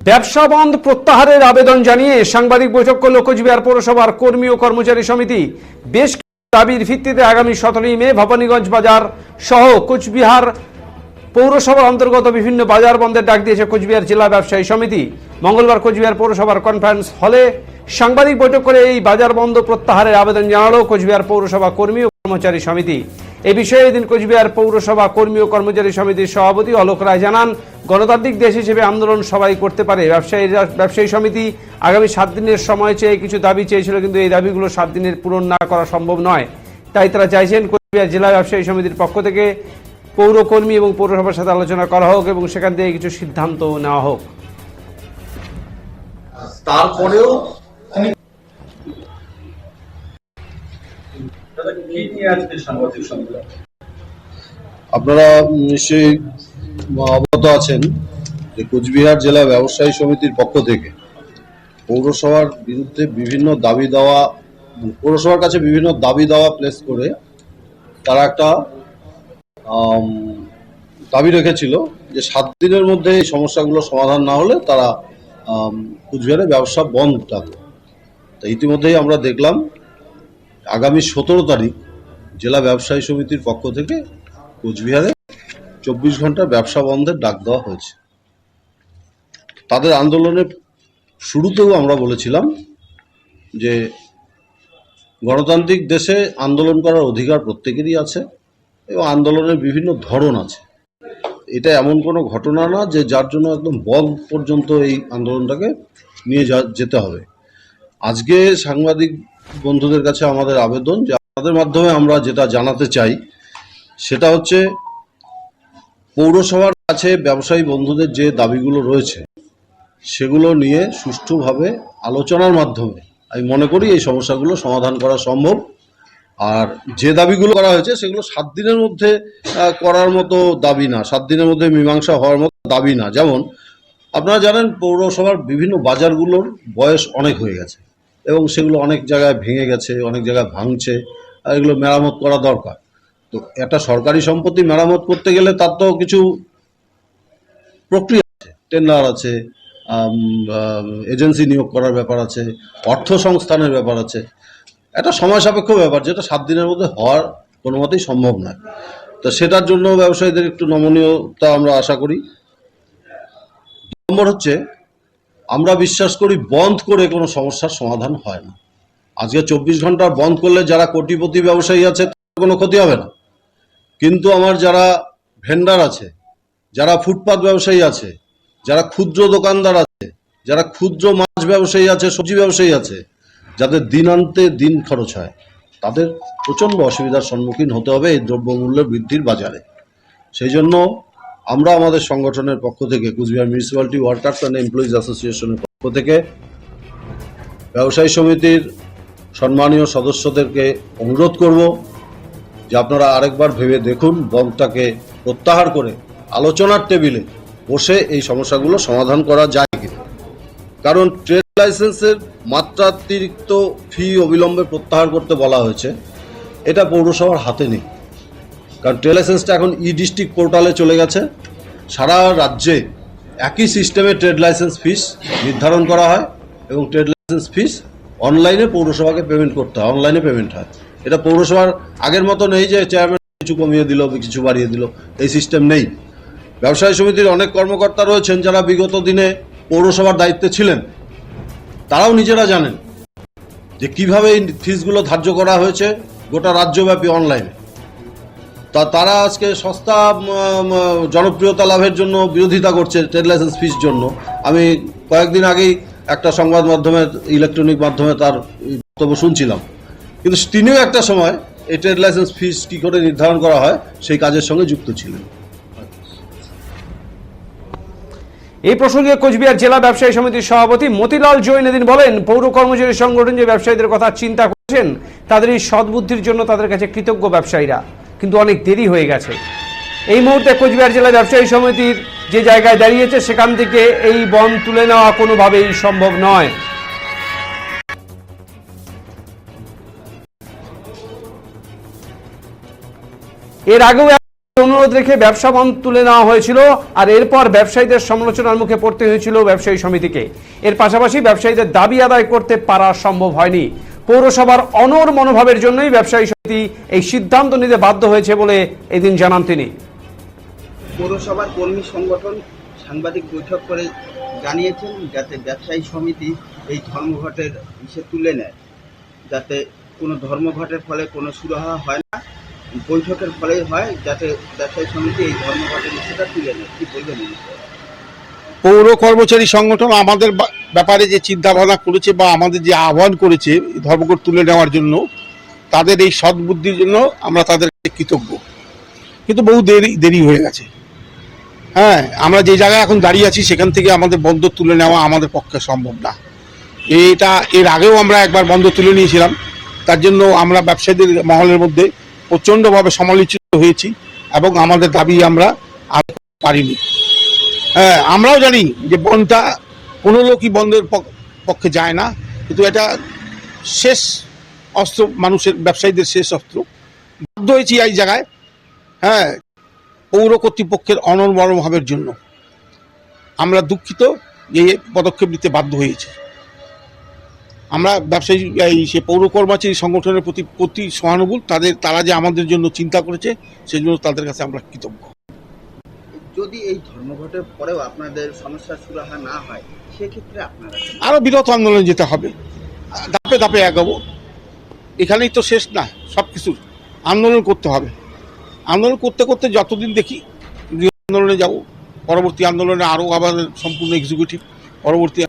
ব্যবসা বন্ধ প্রত্যাহারের আবেদন জানিয়ে সাংবাদিক বৈঠক করল কোচবিহার পৌরসভার কর্মী ও কর্মচারী সমিতি। বেশ দাবির ভিত্তিতে আগামী সতেরোই মে ভবানীগঞ্জ বাজার সহ কোচবিহার পৌরসভার অন্তর্গত বিভিন্ন বাজার বন্ধের ডাক দিয়েছে কোচবিহার জেলা ব্যবসায়ী সমিতি। মঙ্গলবার কোচবিহার পৌরসভার কনফারেন্স হলে সাংবাদিক বৈঠক করে এই বাজার বন্ধ প্রত্যাহারের আবেদন জানালো কোচবিহার পৌরসভা কর্মী ও কর্মচারী সমিতি। এ বিষয়ে এদিন কোচবিহার পৌরসভা কর্মী ও কর্মচারী সমিতির সভাপতি অলোক রায় জানান, গণতান্ত্রিক দেশ হিসেবে আন্দোলন সবাই করতে পারে। ব্যবসায়ীরা ব্যবসায়ী সমিতি আগামী সাত দিনের সময় চেয়ে কিছু দাবি চেয়েছিল, কিন্তু এই দাবিগুলো সাত দিনের পূরণ না করা সম্ভব নয়। তাই তারা চাইছেন কোচবিহার জেলা ব্যবসায়ী সমিতির পক্ষ থেকে পৌরকর্মী এবং পৌরসভার সাথে আলোচনা করা হোক এবং সেখান থেকে কিছু সিদ্ধান্ত নেওয়া হোক। তারপরেও আপনারা নিশ্চয়ই অবগত আছেন যে কোচবিহার জেলা ব্যবসায়ী সমিতির পক্ষ থেকে পৌরসভার বিরুদ্ধে বিভিন্ন দাবি দেওয়া, পৌরসভার কাছে বিভিন্ন দাবি দেওয়া প্লেস করে তারা একটা দাবি রেখেছিল যে সাত দিনের মধ্যে এই সমস্যাগুলো সমাধান না হলে তারা কোচবিহারে ব্যবসা বন্ধ থাকবে। তা ইতিমধ্যেই আমরা দেখলাম আগামী সতেরো তারিখ জেলা ব্যবসায়ী সমিতির পক্ষ থেকে কোচবিহারে চব্বিশ ঘণ্টা ব্যবসা বন্ধের ডাক দেওয়া হয়েছে। তাদের আন্দোলনের শুরুতেও আমরা বলেছিলাম যে গণতান্ত্রিক দেশে আন্দোলন করার অধিকার প্রত্যেকেরই আছে এবং আন্দোলনের বিভিন্ন ধরন আছে। এটা এমন কোনো ঘটনা না যে যার জন্য একদম বন্ধ পর্যন্ত এই আন্দোলনটাকে নিয়ে যেতে হবে। আজকে সাংবাদিক বন্ধুদের কাছে আমাদের আবেদন যে আপনাদের মাধ্যমে আমরা যেটা জানাতে চাই, সেটা হচ্ছে পৌরসভার কাছে ব্যবসায়ী বন্ধুদের যে দাবিগুলো রয়েছে, সেগুলো নিয়ে সুষ্ঠুভাবে আলোচনার মাধ্যমে আমি মনে করি এই সমস্যাগুলো সমাধান করা সম্ভব। আর যে দাবিগুলো করা হয়েছে, সেগুলো সাত দিনের মধ্যে করার মতো দাবি না, সাত দিনের মধ্যে মীমাংসা হওয়ার মতো দাবি না। যেমন, আপনারা জানেন পৌরসভার বিভিন্ন বাজারগুলোর বয়স অনেক হয়ে গেছে। এবং সেগুলো অনেক জায়গায় ভেঙে গেছে, অনেক জায়গায় ভাঙছে, আর এগুলো মেরামত করা দরকার। তো একটা সরকারি সম্পত্তি মেরামত করতে গেলে তার তো কিছু প্রক্রিয়া আছে। টেন্ডার আছে এজেন্সি নিয়োগ করার ব্যাপার আছে, অর্থ সংস্থানের ব্যাপার আছে। একটা সময় সাপেক্ষ ব্যাপার যেটা সাত দিনের মধ্যে হওয়ার কোনো মতেই সম্ভব নয়। তো সেটার জন্য ব্যবসায়ীদের একটু নমনীয়তা আমরা আশা করি। নম্বর হচ্ছে আমরা বিশ্বাস করি বন্ধ করে কোনো সমস্যার সমাধান হয় না। আজকে চব্বিশ ঘণ্টা বন্ধ করলে যারা কোটিপতি ব্যবসায়ী আছে কোনো ক্ষতি হবে না। কিন্তু আমার যারা ভেন্ডার আছে, যারা ফুটপাত ব্যবসায়ী আছে, যারা ক্ষুদ্র দোকানদার আছে, যারা ক্ষুদ্র মাছ ব্যবসায়ী আছে, সবজি ব্যবসায়ী আছে, যাদের দিন আনতে দিন খরচ হয়, তাদের প্রচণ্ড অসুবিধার সম্মুখীন হতে হবে এই দ্রব্যমূল্য বৃদ্ধির বাজারে। সেই জন্য আমরা আমাদের সংগঠনের পক্ষ থেকে Coochbehar municipality workers and employees অ্যাসোসিয়েশনের পক্ষ থেকে ব্যবসায়ী সমিতির সম্মানীয় সদস্যদেরকে অনুরোধ করব যে আপনারা আরেকবার ভেবে দেখুন বন্ধটাকে প্রত্যাহার করে আলোচনার টেবিলে বসে এই সমস্যাগুলো সমাধান করা যায় কিনা। কারণ ট্রেড লাইসেন্সের মাত্রাতিরিক্ত ফি অবিলম্বে প্রত্যাহার করতে বলা হয়েছে। এটা পৌরসভার হাতে নেই। কারণ ট্রেড লাইসেন্সটা এখন ই ডিস্ট্রিক্ট পোর্টালে চলে গেছে। সারা রাজ্যে একই সিস্টেমে ট্রেড লাইসেন্স ফিস নির্ধারণ করা হয় এবং ট্রেড লাইসেন্স ফিস অনলাইনে পৌরসভাকে পেমেন্ট করতে হয়, অনলাইনে পেমেন্ট হয়। এটা পৌরসভার আগের মতো নেই যে চেয়ারম্যান কিছু কমিয়ে দিল, কিছু বাড়িয়ে দিল, এই সিস্টেম নেই। ব্যবসায়ী সমিতির অনেক কর্মকর্তা রয়েছেন যারা বিগত দিনে পৌরসভার দায়িত্বে ছিলেন। তারাও নিজেরা জানেন যে কীভাবে এই ফিসগুলো ধার্য করা হয়েছে গোটা রাজ্যব্যাপী অনলাইনে তা তারা আজকে সস্তা জনপ্রিয়তা লাভের জন্য বিরোধিতা করছে ট্রেড লাইসেন্স ফিস জন্য। আমি কয়েকদিন আগেই একটা সংবাদ মাধ্যমে ইলেকট্রনিক মাধ্যমে তার বক্তব্য শুনছিলাম। কিন্তু তিনিও একটা সময় এই ট্রেড লাইসেন্স ফিস কী করে নির্ধারণ করা হয়, সেই কাজের সঙ্গে যুক্ত ছিলেন। এই প্রসঙ্গে কোচবিহার জেলা ব্যবসায়ী সমিতির সভাপতি মতিলাল জৈন এদিন বলেন, পৌর কর্মচারী সংগঠন যে ব্যবসায়ীদের কথা চিন্তা করছেন তাদের এই সদ্বুদ্ধির জন্য তাদের কাছে কৃতজ্ঞ ব্যবসায়ীরা। কিন্তু অনেক দেরি হয়ে গেছে। এই মুহূর্তে কোচবিহার জেলা ব্যবসায়ী সমিতির যে জায়গায় দাঁড়িয়েছে, সেখান থেকে এই বন তুলে নেওয়া কোনোভাবেই সম্ভব নয়। এর আগেও অনুরোধ রেখে ব্যবসা বন্ধ তুলে নেওয়া হয়েছিল, আর এরপর ব্যবসায়ীদের সমালোচনার মুখে পড়তে হয়েছিল ব্যবসায়ী সমিতিকে। এর পাশাপাশি ব্যবসায়ীদের দাবি আদায় করতে পারা সম্ভব হয়নি। পৌরসভার অনর মনোভাবের জন্যই ব্যবসায়ী সমিতি এই সিদ্ধান্ত নিতে বাধ্য হয়েছে বলে এদিন জানান তিনি। পৌরসভার কর্মী সংগঠন সাংবাদিক বৈঠক করে জানিয়েছেন যাতে ব্যবসায়ী সমিতি এই ধর্মঘটের ইসে তুলে নেয় যাতে কোনো ধর্মঘটের ফলে কোনো সুরাহা হয় না। বৈঠকের ফলেই হয় যাতে ব্যবসায়ী সমিতি এই ধর্মঘটের ইস্যুটা তুলে নেয়। কি বলবেন পৌর কর্মচারী সংগঠন আমাদের বা- ব্যাপারে যে চিন্তা ভাবনা করেছে বা আমাদের যে আহ্বান করেছে ধর্মঘট তুলে নেওয়ার জন্য তাদের এই সদ্বুদ্ধির জন্য আমরা তাদেরকে কৃতজ্ঞ। কিন্তু বহু দেরি দেরি হয়ে গেছে। হ্যাঁ আমরা যে জায়গায় এখন দাঁড়িয়ে আছি, সেখান থেকে আমাদের বন্ধ তুলে নেওয়া আমাদের পক্ষে সম্ভব না। এটা এর আগেও আমরা একবার বন্ধ তুলে নিয়েছিলাম। তার জন্য আমরা ব্যবসায়ীদের মহলের মধ্যে প্রচণ্ডভাবে সমালোচিত হয়েছি এবং আমাদের দাবি আমরা আর পারিনি। হ্যাঁ আমরাও জানি যে বনটা কোনো লোকই বন্ধের পক- পক্ষে যায় না। কিন্তু এটা শেষ অস্ত্র মানুষের ব্যবসায়ীদের শেষ অস্ত্র। বাধ্য হয়েছি এই জায়গায় হ্যাঁ পৌর কর্তৃপক্ষের অনর্মরভাবের জন্য। আমরা দুঃখিত যে এই পদক্ষেপ নিতে বাধ্য হয়েছে। আমরা ব্যবসায়ী এই সে পৌর কর্মচারী সংগঠনের প্রতি প্রতি সহানুভূল তাদের তারা যে আমাদের জন্য চিন্তা করেছে সেই জন্য তাদের কাছে আমরা কৃতজ্ঞ। যদি এই ধর্মঘটের পরেও আপনাদের সমস্যা সুরাহা না হয় সেক্ষেত্রে আপনারা কি আরও বিরত আন্দোলন যেতে হবে। ধাপে ধাপে এগাবো। এখানেই তো শেষ না, সব কিছুর আন্দোলন করতে হবে। আন্দোলন করতে করতে যতদিন দেখি আন্দোলনে যাব, পরবর্তী আন্দোলনে আরও আবার সম্পূর্ণ এক্সিকিউটিভ পরবর্তী